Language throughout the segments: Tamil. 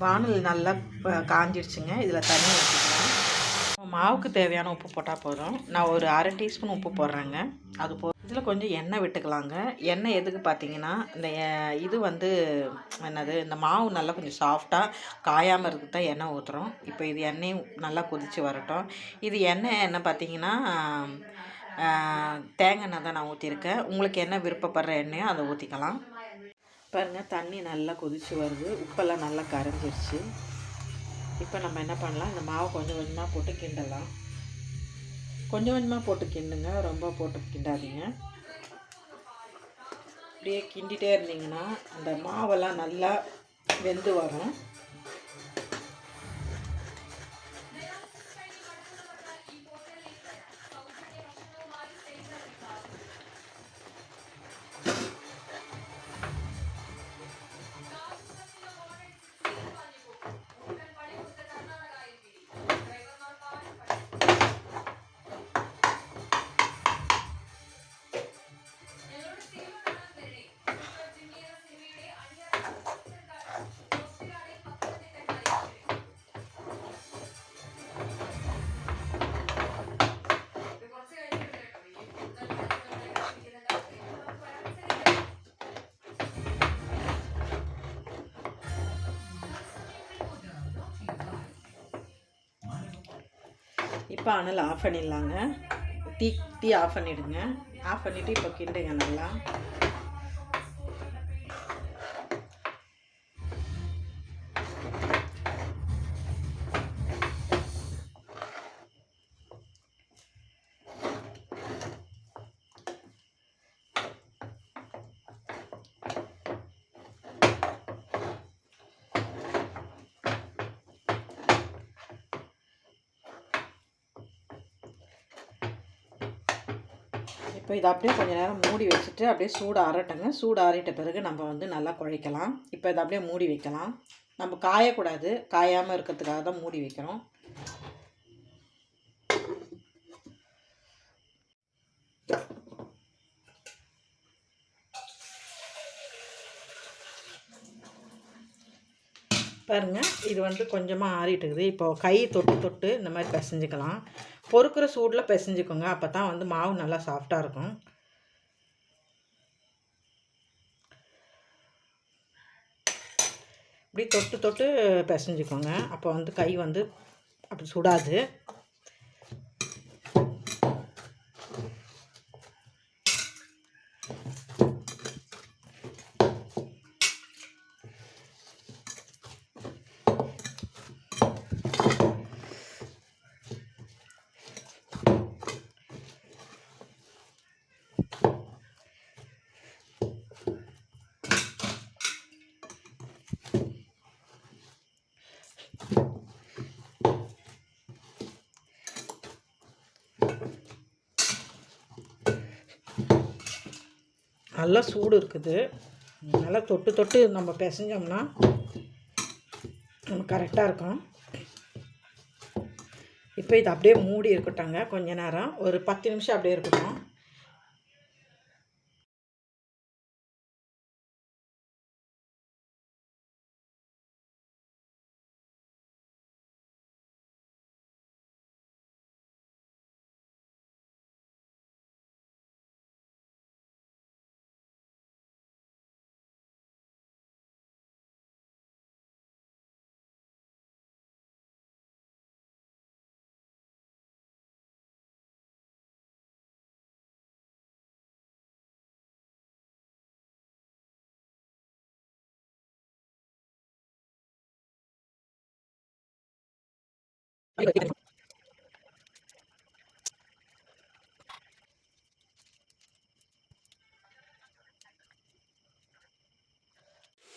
வானல் நல்லா ப- காஞ்சிடுச்சுங்க இதில் தண்ணி ஊற்றிக்கலாம் மாவுக்கு தேவையான உப்பு போட்டால் போதும். நான் ஒரு அரை டீஸ்பூன் உப்பு போடுறேங்க. அது போ இதில் கொஞ்சம் எண்ணெய் விட்டுக்கலாங்க. எண்ணெய் எதுக்கு பார்த்தீங்கன்னா இந்த இது வந்து என்னது இந்த மாவு நல்லா கொஞ்சம் சாஃப்டாக காயாமல் இருக்குது தான் எண்ணெய் ஊற்றுறோம் இப்போ இது எண்ணெயும் நல்லா கொதித்து வரட்டும். இது எண்ணெய் என்ன பார்த்தீங்கன்னா தேங்காய் எண்ணெய் தான் நான் ஊற்றிருக்கேன் உங்களுக்கு என்ன விருப்பப்படுற எண்ணெயோ அதை ஊற்றிக்கலாம் பாருங்கள் தண்ணி நல்லா கொதிச்சு வருது. உப்பெல்லாம் நல்லா கரைஞ்சிருச்சு. இப்போ நம்ம என்ன பண்ணலாம்? இந்த மாவை கொஞ்சம் கொஞ்சமாக போட்டு கிண்டலாம். கொஞ்சம் கொஞ்சமாக போட்டு கிண்டுங்க. ரொம்ப போட்டு கிண்டாதீங்க. அப்படியே கிண்டிகிட்டே இருந்தீங்கன்னா அந்த மாவெல்லாம் நல்லா வெந்து வரும். இப்போ அனல் ஆஃப் பண்ணிடலாங்க. டீ டீ ஆஃப் பண்ணிவிடுங்க ஆஃப் பண்ணிவிட்டு இப்போ கிண்டுங்க நல்லா. இப்போ இதை அப்படியே கொஞ்சம் நேரம் மூடி வச்சுட்டு அப்படியே சூடு ஆறட்டுங்க. சூடு ஆறிட்ட பிறகு நம்ம வந்து நல்லா குழைக்கலாம். இப்போ இதை அப்படியே மூடி வைக்கலாம். நம்ம காயக்கூடாது. காயாமல் இருக்கிறதுக்காக தான் மூடி வைக்கிறோம் பாருங்கள் இது வந்து கொஞ்சமாக ஆறிட்டு இருக்குது கை தொட்டு தொட்டு இந்த மாதிரி பிசைஞ்சிக்கலாம். பொறுக்கிற சூடில் பிசைஞ்சிக்கோங்க. அப்போ தான் வந்து மாவு நல்லா சாஃப்டாக இருக்கும். இப்படி தொட்டு தொட்டு பிசைஞ்சிக்கோங்க. அப்போ வந்து கை வந்து அப்படி சுடாது. நல்லா சூடு இருக்குது. நல்லா தொட்டு தொட்டு நம்ம பிசைஞ்சோம்னா நம்ம கரெக்டாக இருக்கும். இப்போ இது அப்படியே மூடி இருக்கட்டும்ங்க. கொஞ்ச நேரம். ஒரு பத்து நிமிஷம் அப்படியே இருக்கட்டும்.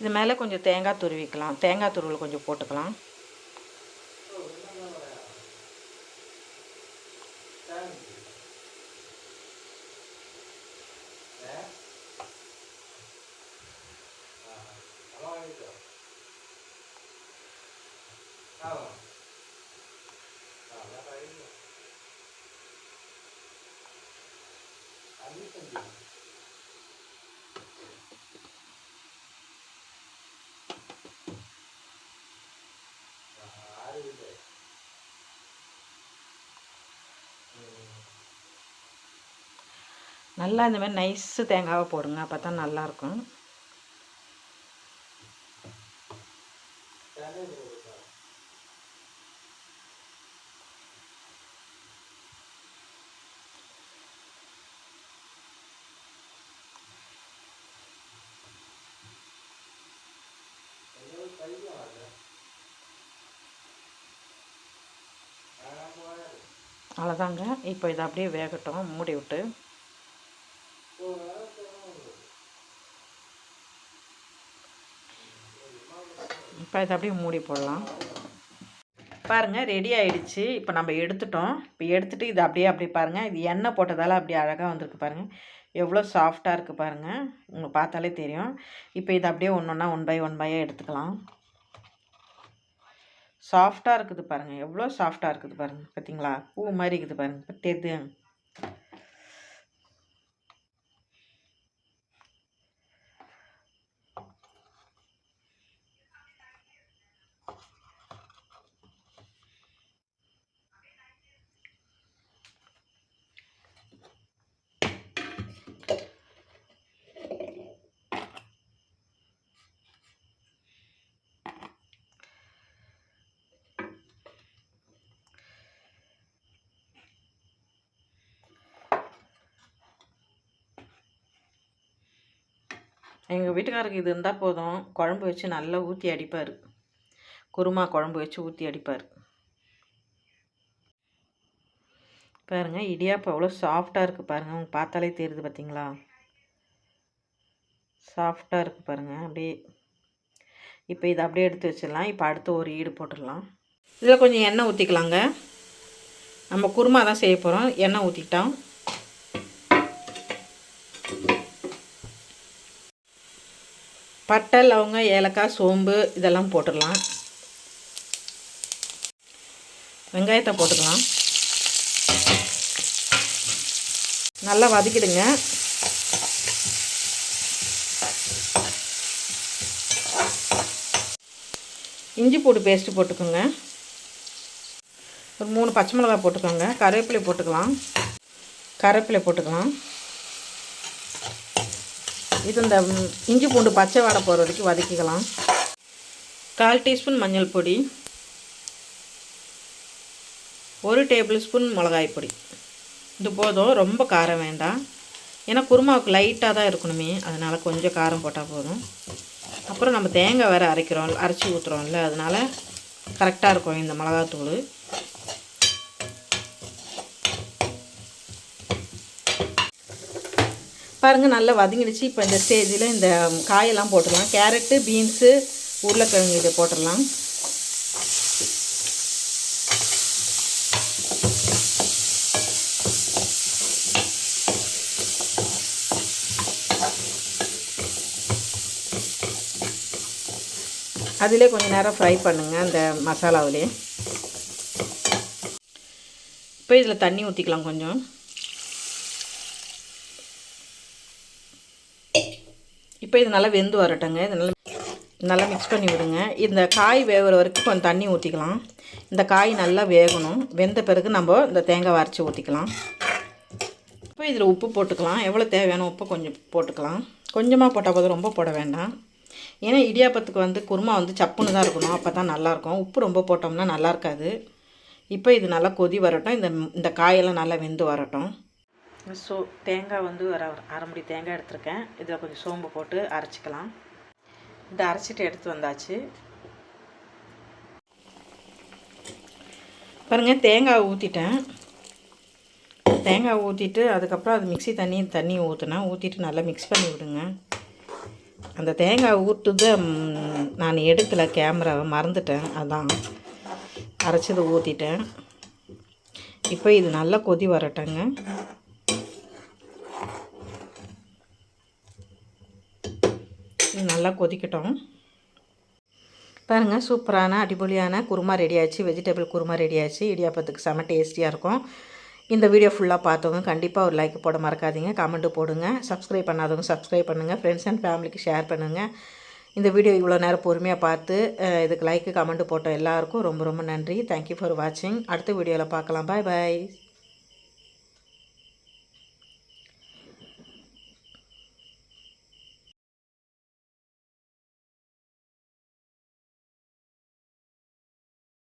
இது மேலே கொஞ்சம் தேங்காய் துருவிக்கலாம். தேங்காய் துருவல் கொஞ்சம் போட்டுக்கலாம். நல்லா இந்த மாதிரி நைஸு தேங்காவை போடுங்க அப்போ தான் நல்லாயிருக்கும். அவ்வளோதாங்க. இப்போ இதை அப்படியே வேகட்டும். மூடி விட்டு. இப்போ இதை அப்படியே மூடி போடலாம். பாருங்கள் ரெடி ஆயிடுச்சு. இப்போ நம்ம எடுத்துட்டோம். இப்போ எடுத்துகிட்டு இது அப்படியே அப்படி பாருங்கள் இது எண்ணெய் போட்டதால் அப்படியே அழகாக வந்திருக்கு பாருங்கள் எவ்வளோ சாஃப்டாக இருக்குது பாருங்கள் உங்களுக்கு பார்த்தாலே தெரியும். இப்போ இது அப்படியே ஒன்று ஒன்றா ஒன் பை ஒன் பையாக எடுத்துக்கலாம். சாஃப்டாக இருக்குது பாருங்கள் எவ்வளோ சாஃப்டாக இருக்குது பாருங்கள் பார்த்தீங்களா? பூ மாதிரி இருக்குது பாருங்கள் தெரியுது எங்கள் வீட்டுக்காரருக்கு இது இருந்தால் போதும். குழம்பு வச்சு நல்லா ஊற்றி அடிப்பார். குருமா குழம்பு வச்சு ஊற்றி அடிப்பார். பாருங்கள் இடியாப்பம் அவ்வளோ சாஃப்டாக இருக்குது பாருங்கள் உங்களுக்கு பார்த்தாலே தெரியுது பார்த்தீங்களா சாஃப்டாக இருக்குது பாருங்கள் அப்படியே இப்போ இதை அப்படியே எடுத்து வச்சிடலாம். இப்போ அடுத்து ஒரு ஈடு போட்டுடலாம். இதில் கொஞ்சம் எண்ணெய் ஊற்றிக்கலாங்க நம்ம குருமா தான் செய்ய போகிறோம் எண்ணெய் ஊற்றிக்கிட்டோம் பட்டை லவங்க ஏலக்காய் சோம்பு இதெல்லாம் போட்டுடலாம். வெங்காயத்தை போட்டுக்கலாம். நல்லா வதக்கிடுங்க. இஞ்சி பூண்டு பேஸ்ட்டு போட்டுக்கோங்க. ஒரு மூணு பச்சை மிளகாய் போட்டுக்கோங்க. கருவேப்பிலை போட்டுக்கலாம். கருவேப்பிலை போட்டுக்கலாம். இது இந்த இஞ்சி பூண்டு பச்சை வாடை போகிற வரைக்கும் வதக்கிக்கலாம். கால் டீஸ்பூன் மஞ்சள் பொடி. ஒரு டேபிள் ஸ்பூன் மிளகாய் பொடி. இது போதும். ரொம்ப காரம் வேண்டாம். ஏன்னா குருமாவுக்கு லைட்டாக தான் இருக்கணுமே. அதனால் கொஞ்சம் காரம் போட்டால் போதும். அப்புறம் நம்ம தேங்காய் வேறு அரைக்கிறோம் அரைச்சி ஊற்றுறோம்ல அதனால் கரெக்டாக இருக்கும் இந்த மிளகாத்தூள். பாருங்கள் நல்லா வதங்கிடுச்சு. இப்போ இந்த ஸ்டேஜில் இந்த காயெல்லாம் போட்டுடலாம். கேரட்டு பீன்ஸு உருளைக்கிழங்கு இதை போட்டுடலாம். அதிலே கொஞ்சம் நேரம் ஃப்ரை பண்ணுங்கள் அந்த மசாலாவிலே இப்போ இதில் தண்ணி ஊற்றிக்கலாம் கொஞ்சம். இப்போ இது நல்லா வெந்து வரட்டுங்க. இது நல்லா நல்லா மிக்ஸ் பண்ணி விடுங்க. இந்த காய் வேகிற வரைக்கும் கொஞ்சம் தண்ணி ஊற்றிக்கலாம் இந்த காய் நல்லா வேகணும். வெந்த பிறகு நம்ம இந்த தேங்காய் வரைச்சி ஊற்றிக்கலாம் இப்போ இதில் உப்பு போட்டுக்கலாம். எவ்வளோ தேவையான உப்பு கொஞ்சம் போட்டுக்கலாம். கொஞ்சமாக போட்டால் போதும். ரொம்ப போட வேண்டாம். ஏன்னா இடியாப்பத்துக்கு வந்து குருமா வந்து சப்புன்னு தான் இருக்கணும். அப்போ தான் நல்லாயிருக்கும். உப்பு ரொம்ப போட்டோம்னா நல்லா இருக்காது. இப்போ இது நல்லா கொதி வரட்டும். இந்த இந்த காயெல்லாம் நல்லா வெந்து வரட்டும். ஸோ தேங்காய் வந்து ஒரு அரை முடி தேங்காய் எடுத்திருக்கேன். இதில் கொஞ்சம் சோம்பு போட்டு அரைச்சிக்கலாம். இதை அரைச்சிட்டு எடுத்து வந்தாச்சு. பாருங்கள் தேங்காய் ஊற்றிட்டேன் தேங்காய் ஊற்றிட்டு அதுக்கப்புறம் அது மிக்சி தண்ணி தண்ணி ஊற்றினேன் ஊற்றிட்டு நல்லா மிக்ஸ் பண்ணி விடுங்க. அந்த தேங்காய் ஊற்றுத நான் எடுக்கலை கேமராவை மறந்துட்டேன். அதான் அரைச்சதை ஊற்றிட்டேன் இப்போ இது நல்லா கொதி வரட்டங்க. நல்லா கொதிக்கட்டும். பாருங்கள் சூப்பரான அடிபொலியான குருமா ரெடி ஆச்சு வெஜிடபிள் குருமா ரெடி ஆச்சு இடியாப்பத்துக்கு செம டேஸ்டியாக இருக்கும். இந்த வீடியோ ஃபுல்லாக பார்த்தவங்க கண்டிப்பாக ஒரு லைக் போட மறக்காதீங்க. கமெண்ட்டு போடுங்க. சப்ஸ்கிரைப் பண்ணாதவங்க சப்ஸ்கிரைப் பண்ணுங்கள் ஃப்ரெண்ட்ஸ் அண்ட் ஃபேமிலிக்கு ஷேர் பண்ணுங்கள் இந்த வீடியோ இவ்வளோ நேரம் பொறுமையாக பார்த்து இதுக்கு லைக்கு கமெண்ட்டு போட்ட எல்லாருக்கும் ரொம்ப ரொம்ப நன்றி. தேங்க்யூ ஃபார் வாட்சிங் அடுத்த வீடியோவில் பார்க்கலாம். பாய் பாய்